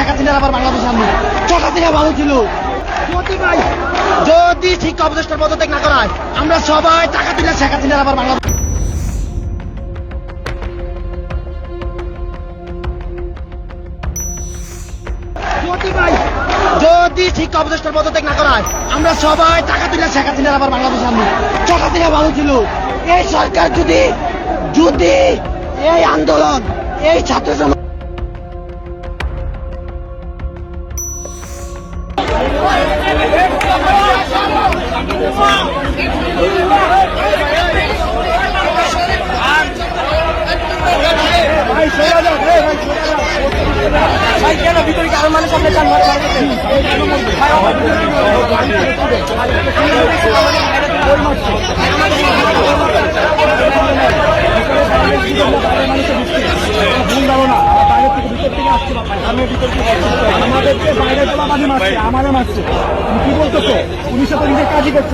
শেখ হাসিনার আবার বাংলাদেশে আনব শেখ হাসিনা ভালো ছিল যদি শিক্ষা উপদেষ্টার পদত্যাগ না করায় আমরা সবাই টাকা দিলে শেখ হাসিনার আবার বাংলাদেশ যদি ভাই। যদি পদত্যাগ না করায় আমরা সবাই টাকা দিলে শেখ হাসিনার আবার বাংলাদেশে আনব শেখ হাসিনা ভালো ছিল। এই সরকার যদি যদি এই আন্দোলন এই ছাত্র ভিতরে আরও মানুষ আপনার চান ভাই আমাদেরকে বাইরে তোলা মাঝে মারছে আমাদের মারছে। কি বলতো উনি নিজের কাজই করছে।